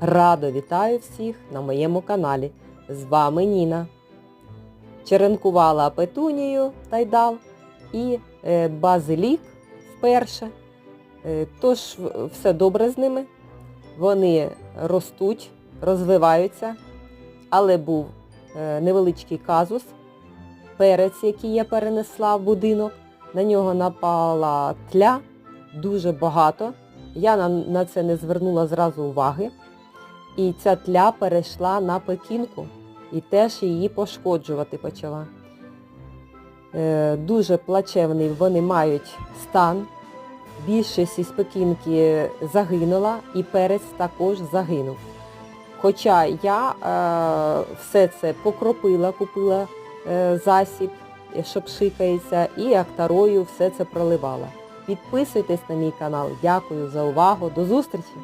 Радо вітаю всіх на моєму каналі. З вами Ніна. Черенкувала петунію тайдал і е, базилік вперше. Е, Тож все добре з ними. Вони ростуть, розвиваються, але був е, невеличкий казус. Перець, який я перенесла в будинок, на нього напала тля дуже багато. Я на, на це не звернула зразу уваги. І ця тля перейшла на пекінку і теж її пошкоджувати почала. Е, дуже плачевний вони мають стан. Більшість із пекінки загинула і перець також загинув. Хоча я е, все це покропила, купила е, засіб, е, що пшикається, і актарою все це проливала. Підписуйтесь на мій канал. Дякую за увагу. До зустрічі!